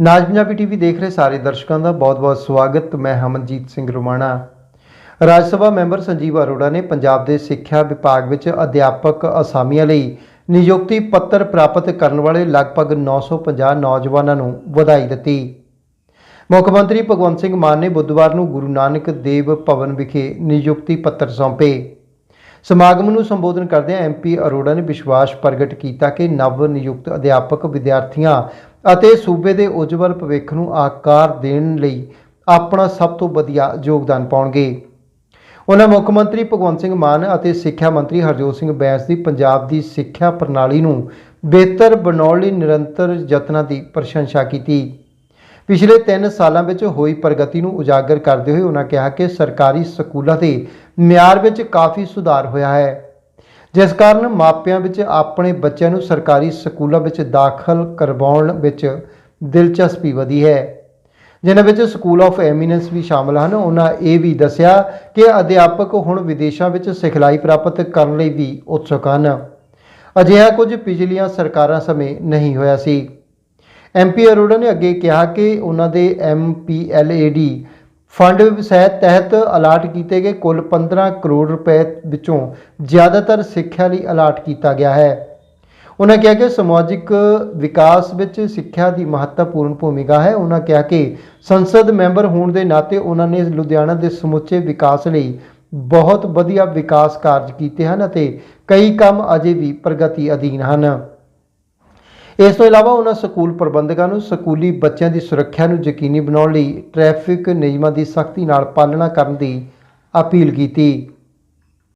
ਨਾਜ Punjabi TV ਦੇਖ ਰਹੇ ਸਾਰੇ ਦਰਸ਼ਕਾਂ ਦਾ ਬਹੁਤ-ਬਹੁਤ ਸਵਾਗਤ। ਮੈਂ ਹਮਨਜੀਤ ਸਿੰਘ ਰੋਮਾਣਾ। ਰਾਜ ਸਭਾ ਮੈਂਬਰ ਸੰਜੀਵ ਅਰੋੜਾ ਨੇ ਪੰਜਾਬ ਦੇ ਸਿੱਖਿਆ ਵਿਭਾਗ ਵਿੱਚ ਅਧਿਆਪਕ ਅਸਾਮੀਆਂ ਲਈ ਨਿਯੁਕਤੀ ਪੱਤਰ ਪ੍ਰਾਪਤ ਕਰਨ ਵਾਲੇ ਲਗਭਗ 950 ਨੌਜਵਾਨਾਂ ਨੂੰ ਵਧਾਈ ਦਿੱਤੀ। ਮੁੱਖ ਮੰਤਰੀ ਭਗਵੰਤ ਸਿੰਘ ਮਾਨ ਨੇ ਬੁੱਧਵਾਰ ਨੂੰ ਗੁਰੂ ਨਾਨਕ ਦੇਵ ਭਵਨ ਵਿਖੇ ਨਿਯੁਕਤੀ ਪੱਤਰ ਸੌਂਪੇ। ਸਮਾਗਮ ਨੂੰ ਸੰਬੋਧਨ ਕਰਦਿਆਂ ਐਮਪੀ ਅਰੋੜਾ ਨੇ ਵਿਸ਼ਵਾਸ ਪ੍ਰਗਟ ਕੀਤਾ ਕਿ ਨਵ ਨਿਯੁਕਤ ਅਧਿਆਪਕ ਵਿਦਿਆਰਥੀਆਂ ਅਤੇ ਸੂਬੇ ਦੇ ਉਜਵਲ ਭਵਿੱਖ ਨੂੰ ਆਕਾਰ ਦੇਣ ਲਈ ਆਪਣਾ ਸਭ ਤੋਂ ਵਧੀਆ ਯੋਗਦਾਨ ਪਾਉਣਗੇ। ਉਹਨਾਂ ਮੁੱਖ ਮੰਤਰੀ ਭਗਵੰਤ ਸਿੰਘ ਮਾਨ ਅਤੇ ਸਿੱਖਿਆ ਮੰਤਰੀ ਹਰਜੋਤ ਸਿੰਘ ਬੈਂਸ ਦੀ ਪੰਜਾਬ ਦੀ ਸਿੱਖਿਆ ਪ੍ਰਣਾਲੀ ਨੂੰ ਬਿਹਤਰ ਬਣਾਉਣ ਲਈ ਨਿਰੰਤਰ ਯਤਨਾਂ ਦੀ ਪ੍ਰਸ਼ੰਸਾ ਕੀਤੀ। ਪਿਛਲੇ 3 ਸਾਲਾਂ ਵਿੱਚ ਹੋਈ ਪ੍ਰਗਤੀ ਨੂੰ ਉਜਾਗਰ ਕਰਦੇ ਹੋਏ ਉਹਨਾਂ ਕਿਹਾ ਕਿ ਸਰਕਾਰੀ ਸਕੂਲਾਂ ਦੇ ਮਿਆਰ ਵਿੱਚ ਕਾਫੀ ਸੁਧਾਰ ਹੋਇਆ ਹੈ। ਜਿਸ ਕਾਰਨ ਮਾਪਿਆਂ ਵਿੱਚ ਆਪਣੇ ਬੱਚਿਆਂ ਨੂੰ ਸਰਕਾਰੀ ਸਕੂਲਾਂ ਵਿੱਚ ਦਾਖਲ ਕਰਵਾਉਣ ਵਿੱਚ ਦਿਲਚਸਪੀ ਵਧੀ ਹੈ। ਜਿਨ੍ਹਾਂ ਵਿੱਚ ਸਕੂਲ ਆਫ ਐਮੀਨੈਂਸ ਵੀ ਸ਼ਾਮਲ ਹਨ, ਉਹਨਾਂ ਇਹ ਵੀ ਦੱਸਿਆ ਕਿ ਅਧਿਆਪਕ ਹੁਣ ਵਿਦੇਸ਼ਾਂ ਵਿੱਚ ਸਿਖਲਾਈ ਪ੍ਰਾਪਤ ਕਰਨ ਲਈ ਵੀ ਉਤਸੁਕ ਹਨ। ਅਜਿਹਾ ਕੁਝ ਪਿਛਲੀਆਂ ਸਰਕਾਰਾਂ ਸਮੇਂ ਨਹੀਂ ਹੋਇਆ ਸੀ। ਐਮਪੀ ਅਰੋੜਾ ਨੇ ਅੱਗੇ ਕਿਹਾ ਕਿ ਉਹਨਾਂ ਦੇ ਐਮਪੀਐਲਏਡੀ ਫੰਡ ਵਿਵਸਾਇ ਤਹਿਤ ਅਲਾਟ ਕੀਤੇ ਗਏ ਕੁੱਲ 15 ਕਰੋੜ ਰੁਪਏ ਵਿੱਚੋਂ ਜ਼ਿਆਦਾਤਰ ਸਿੱਖਿਆ ਲਈ ਅਲਾਟ ਕੀਤਾ ਗਿਆ ਹੈ। ਉਹਨਾਂ ਕਿਹਾ ਕਿ ਸਮਾਜਿਕ ਵਿਕਾਸ ਵਿੱਚ ਸਿੱਖਿਆ ਦੀ ਮਹੱਤਵਪੂਰਨ ਭੂਮਿਕਾ ਹੈ। ਉਹਨਾਂ ਕਿਹਾ ਕਿ ਸੰਸਦ ਮੈਂਬਰ ਹੋਣ ਦੇ ਨਾਤੇ ਉਹਨਾਂ ਨੇ ਲੁਧਿਆਣਾ ਦੇ ਸਮੁੱਚੇ ਵਿਕਾਸ ਲਈ ਬਹੁਤ ਵਧੀਆ ਵਿਕਾਸ ਕਾਰਜ ਕੀਤੇ ਹਨ ਅਤੇ ਕਈ ਕੰਮ ਅਜੇ ਵੀ ਪ੍ਰਗਤੀ ਅਧੀਨ ਹਨ। ਇਸ ਤੋਂ ਇਲਾਵਾ ਉਹਨਾਂ ਸਕੂਲ ਪ੍ਰਬੰਧਕਾਂ ਨੂੰ ਸਕੂਲੀ ਬੱਚਿਆਂ ਦੀ ਸੁਰੱਖਿਆ ਨੂੰ ਯਕੀਨੀ ਬਣਾਉਣ ਲਈ ਟ੍ਰੈਫਿਕ ਨਿਯਮਾਂ ਦੀ ਸਖਤੀ ਨਾਲ ਪਾਲਣਾ ਕਰਨ ਦੀ ਅਪੀਲ ਕੀਤੀ।